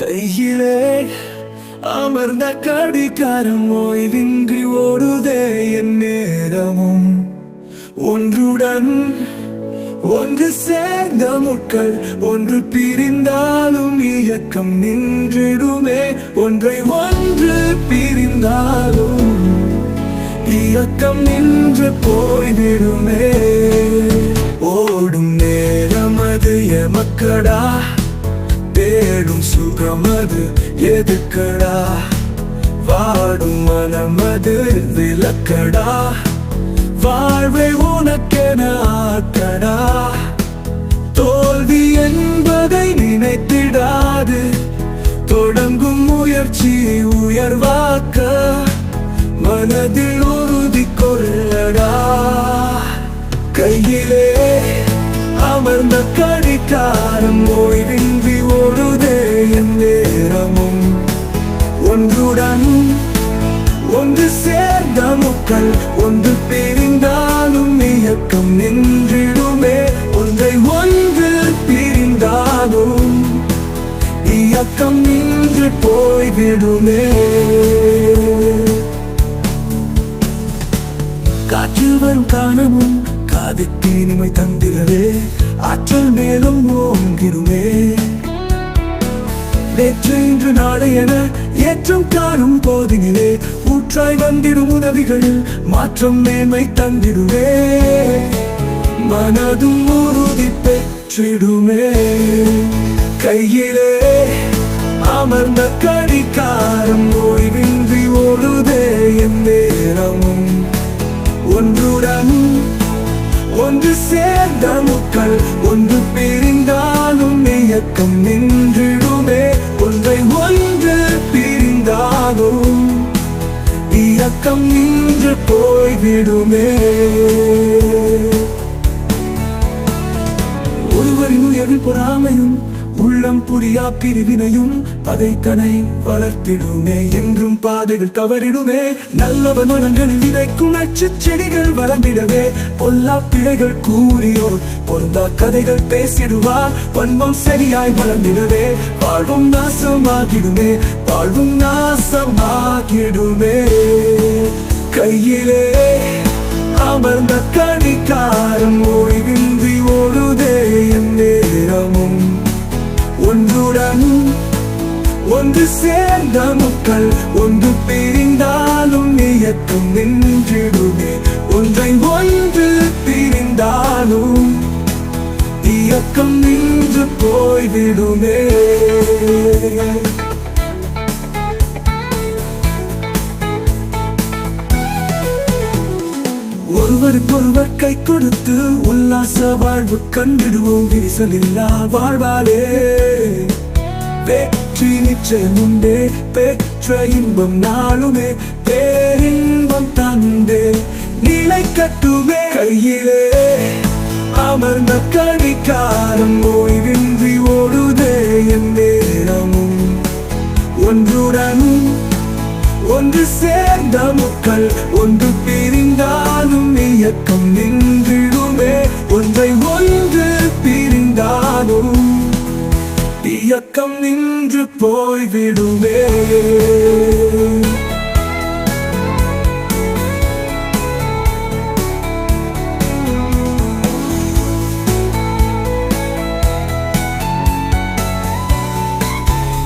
கையிலே அமர்ந்த கடிகாரம் ஓய்வின்றி ஓடுதே என் நேரமும். ஒன்றுடன் ஒன்று சேர்ந்த முட்கள் ஒன்று பிரிந்தாலும் இயக்கம் நின்றிடுமே. ஒன்றை ஒன்று பிரிந்தாலும் இயக்கம் நின்று போய்விடுமே. தேடும் எதுக்கடா? வாடும் மனமது விளக்கடா? வாழ்வை உனக்கென ஆக்கடா தோல்வி என்பதை நினைத்திடாது. தொடங்கும் முயற்சி உயர்வாக்க மனதில் உறுதி கொள்ளடா. கையிலே அமர்ந்த கடிகாரம் ஓய்வில் நெருக்கம் நின்றிடுமே. ஒன்றை ஒன்று பிரிந்தாலும் இயக்கம் நின்று போய்விடுமே. காற்று வரும் காணமும் காதுக்கு இனிமை தந்திரவே ஆற்றல் மேலும் ஓங்கிருமே நேற்று இன்று நாளை என ஏற்றம் காணும் போதினிலே. ஊற்றாய் வந்திடும் உதவிகள் மாற்றம் மேன்மை தந்திடுவே மனதும் உறுதி பெற்றிடுமே. கையிலே அமர்ந்த கடிகாரம் ஓய்வின்றி ஓடுதே என் நேரமும். ஒன்றுடன் ஒன்று சேர்ந்த முக்கள் ஒன்று பிரிந்தாலும் இயக்கம் நின்று இயக்கம் நின்று போய்விடுமே. உள்ளம் பிரிவினையும் பதைத்தனை வளர்த்திடுமே. என்றும் பாதைகள் தவறிடுமே. நல்லவன் மனங்களில் விதைக்கும் நச்சு செடிகள் வளர்ந்திடவே. பொல்லா பிழைகள் கூறியோர் பொருந்தா கதைகள் பேசிடுவார் பண்பம் சரியாய் வளர்ந்திடவே வாழ்வும் நாசமாகிடுமே. வாழ்வும் நாசமாகிடுமே. கையிலே அமர்ந்த கண் ஒன்று சேர்ந்த மக்கள் ஒன்று பிரிந்தாலும் இயக்கம் நின்றிடுமே. ஒன்றை ஒன்று பிரிந்தாலும் இயக்கம் நின்று போய்விடுமே. ஒருவருக்கொருவர் கை கொடுத்து உல்லாச வாழ்வு கண்டிடுவோம். விரிசல் இல்லா வாழ்வாலே. வெற்றி நிச்சயம் பெற்ற இன்பம் நாளுமே பேரின்பம் தந்தே. நிலை கட்டுமே. கையிலே அமர்ந்த கணிக்காரம் ஓய்வின்றி ஓடுதே என் நேரமும். ஒன்றுடன் ஒன்று சேர்ந்த மக்கள் ஒன்று பிரிந்தாலும் இயக்கம் நின்றிடுமே. ஒன்றை இயக்கம் நின்று போய்விடுமே.